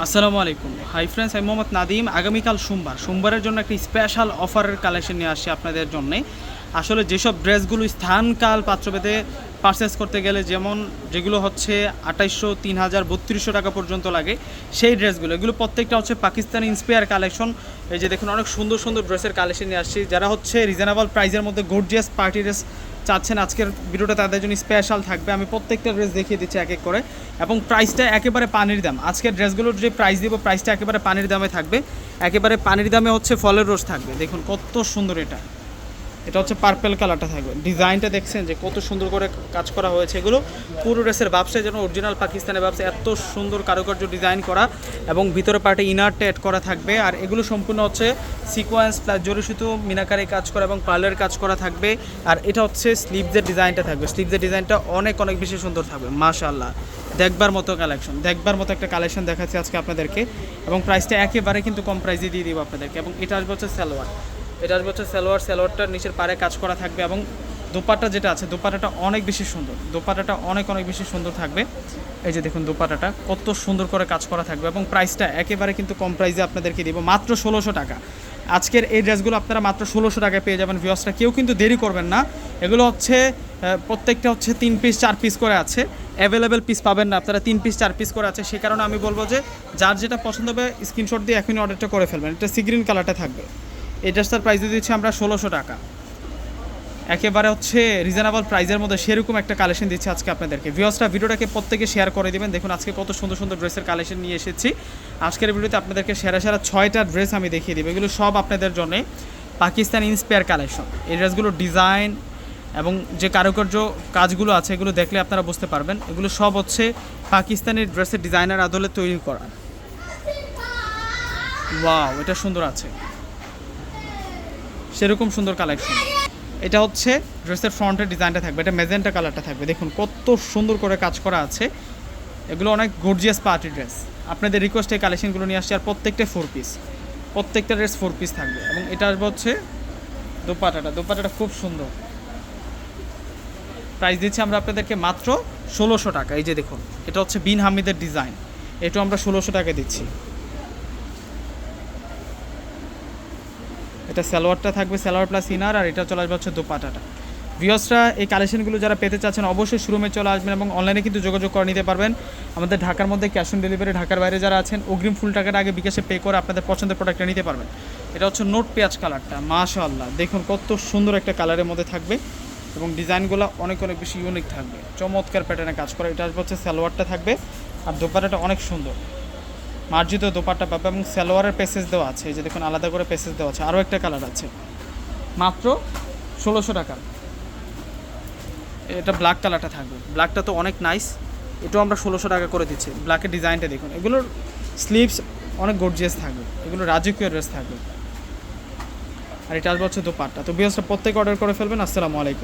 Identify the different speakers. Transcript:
Speaker 1: আসসালামু আলাইকুম। Hi friends, আমি মোহাম্মদ নাদিম। আগামীকাল সোমবার। সোমবারের জন্য একটি স্পেশাল অফারের কালেকশন নিয়ে আসছি আপনাদের জন্যে। আসলে যেসব ড্রেসগুলো স্থানকাল পাত্রভেদে পারচেস করতে গেলে যেমন যেগুলো হচ্ছে আঠাইশশো তিন হাজার বত্রিশশো টাকা পর্যন্ত লাগে, সেই ড্রেসগুলো, এগুলো প্রত্যেকটা হচ্ছে পাকিস্তানি ইন্সপায়ার কালেকশন এই যে দেখুন, অনেক সুন্দর সুন্দর ড্রেসের কালেকশন নিয়ে আসছি। যারা হচ্ছে রিজনেবল প্রাইসের মধ্যে গর্জিয়াস পার্টি ড্রেস চাচ্ছেন আজকের ভিডিওটা তাদের জন্য স্পেশাল থাকবে। আমি প্রত্যেকটা ড্রেস দেখিয়ে দিচ্ছি এক এক করে। এবং প্রাইসটা একেবারে পানির দাম। আজকের ড্রেসগুলোর যে প্রাইস দেবো প্রাইসটা একেবারে পানির দামে থাকবে। একেবারে পানির দামে হচ্ছে ফলের রোজ থাকবে। দেখুন কত সুন্দর এটা। এটা হচ্ছে পার্পেল কালারটা থাকবে। ডিজাইনটা দেখছেন যে কত সুন্দর করে কাজ করা হয়েছে এগুলো। পুরো ড্রেসের ব্যবসায় যেন অরিজিনাল পাকিস্তানের ব্যবসা এত সুন্দর কারুকার্য ডিজাইন করা এবং ভিতরে পার্টে ইনারটা অ্যাড করা থাকবে। আর এগুলো সম্পূর্ণ হচ্ছে সিকোয়েন্স প্লাস জরিসুতো মিনাকারে কাজ করা এবং পার্লার কাজ করা থাকবে। আর এটা হচ্ছে স্লিভসের ডিজাইনটা থাকবে। স্লিভসের ডিজাইনটা অনেক অনেক বেশি সুন্দর থাকবে। মাশাল্লাহ দেখবার মতো কালেকশন দেখবার মতো একটা কালেকশন দেখাচ্ছি আজকে আপনাদেরকে। এবং প্রাইসটা একেবারে কিন্তু কম প্রাইসে দিয়ে দিব আপনাদেরকে। এবং এটা আসবে হচ্ছে সালোয়ার। এটা আসবে হচ্ছে সালোয়ার সালোয়ারটার নিচের পাড়ে কাজ করা থাকবে এবং দোপাট্টা যেটা আছে, দোপাট্টাটা অনেক বেশি সুন্দর। দোপাট্টাটা অনেক অনেক বেশি সুন্দর থাকবে। এই যে দেখুন দোপাট্টাটা, কত সুন্দর করে কাজ করা থাকবে এবং প্রাইসটা একেবারে কিন্তু কম প্রাইসে আপনাদেরকে দিব, মাত্র ষোলোশো টাকা। আজকের এই ড্রেসগুলো আপনারা মাত্র ষোলোশো টাকায় পেয়ে যাবেন ভিওসটা কেউ কিন্তু দেরি করবেন না। এগুলো হচ্ছে প্রত্যেকটা হচ্ছে তিন পিস চার পিস করে আছে। অ্যাভেলেবেল পিস পাবেন না, আপনারা তিন পিস চার পিস করে আছে। সেই কারণে আমি বলব যে, যার যেটা পছন্দ হবে স্ক্রিনশট দিয়ে এখনই অর্ডারটা করে ফেলবেন। এটা সিগ্রিন কালারটা থাকবে। এই ড্রেসটার প্রাইস দিচ্ছি আমরা ষোলোশো টাকা। একেবারে হচ্ছে রিজনেবল প্রাইজের মধ্যে সেরকম একটা কালেকশন দিচ্ছি আজকে আপনাদেরকে। ভিওসটা ভিডিওটাকে প্রত্যেকে শেয়ার করে দেবেন। দেখুন, আজকে কত সুন্দর সুন্দর ড্রেসের কালেকশন নিয়ে এসেছি। আজকের ভিডিওতে আপনাদেরকে সেরা সেরা ছয়টা ড্রেস আমি দেখিয়ে দেবো। এগুলো সব আপনাদের জন্য পাকিস্তান ইন্সপায়ার কালেকশন এই ড্রেসগুলোর ডিজাইন এবং যে কারুকার্য কাজগুলো আছে, এগুলো দেখলে আপনারা বুঝতে পারবেন। এগুলো সব হচ্ছে পাকিস্তানের ড্রেসের ডিজাইনার আদলে তৈরি করা। ওয়াও এটা সুন্দর আছে। সেরকম সুন্দর কালেকশন এটা হচ্ছে ড্রেসের ফ্রন্টের ডিজাইনটা থাকবে, এটা মেজেন্টা কালারটা থাকবে। দেখুন কত সুন্দর করে কাজ করা আছে। এগুলো অনেক গর্জিয়াস পার্টি ড্রেস আপনাদের রিকোয়েস্টে কালেকশনগুলো নিয়ে আসছে আর প্রত্যেকটা ফোর পিস প্রত্যেকটা ড্রেস ফোর পিস থাকবে এবং এটা আসবে হচ্ছে দোপাটাটা। দোপাটাটা খুব সুন্দর। প্রাইস দিচ্ছি আমরা আপনাদেরকে মাত্র ষোলোশো টাকা। এই যে দেখুন, এটা হচ্ছে বিন হামিদের ডিজাইন এটাও আমরা ষোলোশো টাকা দিচ্ছি। এটা সালোয়ারটা থাকবে সালোয়ার প্লাস ইনার আর এটা চলে আসবে হচ্ছে দোপাটাটা। ভিওসরা এই কালেকশনগুলো যারা পেতে চাচ্ছেন অবশ্যই শোরুমে চলে আসবেন এবং অনলাইনে কিন্তু যোগাযোগ করে নিতে পারবেন। আমাদের ঢাকার মধ্যে ক্যাশ অন ডেলিভারি ঢাকার বাইরে যারা আছেন, অগ্রিম ফুল টাকাটা আগে বিকাশে পে করে আপনাদের পছন্দের প্রোডাক্টটা নিতে পারবেন। এটা হচ্ছে নোট পেঁয়াজ কালারটা মাশাআল্লাহ। দেখুন কত সুন্দর একটা কালারের মধ্যে থাকবে এবং ডিজাইনগুলো অনেক অনেক বেশি ইউনিক থাকবে। চমৎকার প্যাটার্নে কাজ করে। এটা হচ্ছে সালোয়ারটা থাকবে আর দোপাটাটা অনেক সুন্দর। মার্জিত দোপাট্টা পাবে এবং সালোয়ারের পেসেজ দেওয়া আছে। এই যে দেখুন, আলাদা করে পেসেজ দেওয়া আছে। আরও একটা কালার আছে। মাত্র ষোলোশো টাকা। এটা ব্ল্যাক কালারটা থাকবে। ব্ল্যাকটা তো অনেক নাইস এটাও আমরা ষোলোশো টাকা করে দিচ্ছি। ব্ল্যাকের ডিজাইনটা দেখুন। এগুলোর স্লিভস অনেক গর্জিয়াস থাকবে। এগুলো রাজকীয় ড্রেস থাকবে। আর এটা আসবে হচ্ছে দোপাট্টা। তো বিয়সটা প্রত্যেক অর্ডার করে ফেলবেন। আসসালামু আলাইকুম।